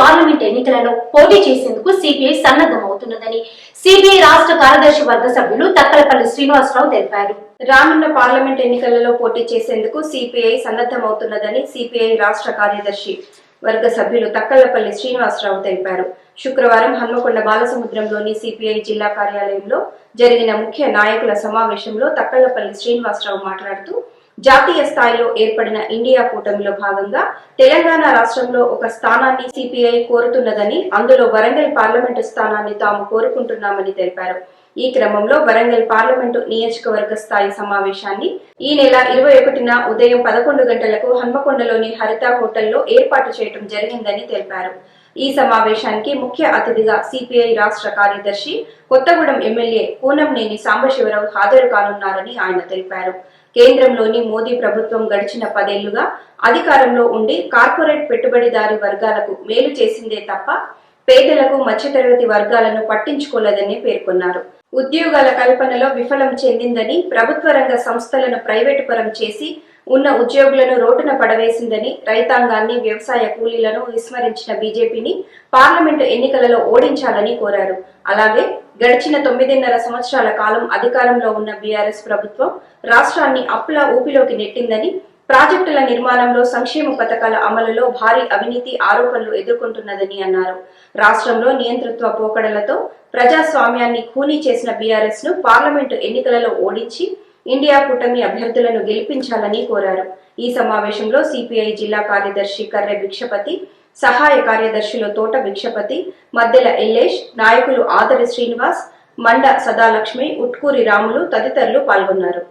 Parliament ఎన్నికలలో పోటీ చేసేందుకు సిపిఐ సన్నద్ధమవుతున్నదని సిపిఐ రాష్ట్ర కార్యదర్శి వర్గ సభ్యులు తక్కలపల్లి శ్రీనివాసరావు తెలిపారు. రానున్న పార్లమెంట్ ఎన్నికలలో పోటీ చేసేందుకు సిపిఐ సన్నద్ధమవుతున్నదని సిపిఐ రాష్ట్ర కార్యదర్శి వర్గ సభ్యులు తక్కలపల్లి శ్రీనివాసరావు తెలిపారు. శుక్రవారం హన్మకొండ బాలసముద్రంలోని సిపిఐ జిల్లా కార్యాలయంలో జరిగిన ముఖ్య నాయకుల సమావేశంలో తక్కలపల్లి శ్రీనివాసరావు మాట్లాడుతూ జాతీయ స్థాయిలో ఏర్పడిన ఇండియా కూటమిలో భాగంగా తెలంగాణ రాష్ట్రంలో ఒక స్థానాన్ని సిపిఐ కోరుతున్నదని అందులో వరంగల్ పార్లమెంటు స్థానాన్ని తాము కోరుకుంటున్నామని తెలిపారు. ఈ క్రమంలో వరంగల్ పార్లమెంటు నియోజకవర్గ స్థాయి సమావేశాన్ని ఈ నెల ఇరవై ఒకటిన ఉదయం పదకొండు గంటలకు హన్మకొండలోని హరిత హోటల్లో ఏర్పాటు చేయడం జరిగిందని తెలిపారు. ఈ సమావేశానికి ముఖ్య అతిథిగా సిపిఐ రాష్ట్ర కార్యదర్శి కొత్తగూడెం ఎమ్మెల్యే పూనంనేని సాంబశివరావు హాజరు కానున్నారని ఆయన తెలిపారు. కేంద్రంలోని మోదీ ప్రభుత్వం గడిచిన పదేళ్ళుగా అధికారంలో ఉండి కార్పొరేట్ పెట్టుబడిదారి వర్గాలకు మేలు చేసిందే తప్ప పేదలకు మధ్యతరగతి వర్గాలను పట్టించుకోలేదని పేర్కొన్నారు. ఉద్యోగాల కల్పనలో విఫలం చెందిందని ప్రభుత్వ రంగ సంస్థలను ప్రైవేటు పరం చేసి ఉన్న ఉద్యోగులను రోడ్డున పడవేసిందని రైతాంగాన్ని వ్యవసాయ కూలీలను విస్మరించిన బీజేపీని పార్లమెంటు ఎన్నికలలో ఓడించాలని కోరారు. అలాగే గడిచిన తొమ్మిదిన్నర సంవత్సరాల కాలం అధికారంలో ఉన్న బీఆర్ఎస్ ప్రభుత్వం రాష్ట్రాన్ని అప్పుల ఊపిలోకి నెట్టిందని ప్రాజెక్టుల నిర్మాణంలో సంక్షేమ పథకాల అమలులో భారీ అవినీతి ఆరోపణలు ఎదుర్కొంటున్నదని అన్నారు. రాష్ట్రంలో నియంతృత్వ పోకడలతో ప్రజాస్వామ్యాన్ని ఖూనీ చేసిన బీఆర్ఎస్ను పార్లమెంటు ఎన్నికలలో ఓడించి ఇండియా కూటమి అభ్యర్థులను గెలిపించాలని కోరారు. ఈ సమావేశంలో సిపిఐ జిల్లా కార్యదర్శి కర్రె భిక్షపతి సహాయ కార్యదర్శులు తోట భిక్షపతి మద్దెల ఎల్లేష్ నాయకులు ఆదరి శ్రీనివాస్ మండ సదాలక్ష్మి ఉట్కూరి రాములు తదితరులు పాల్గొన్నారు.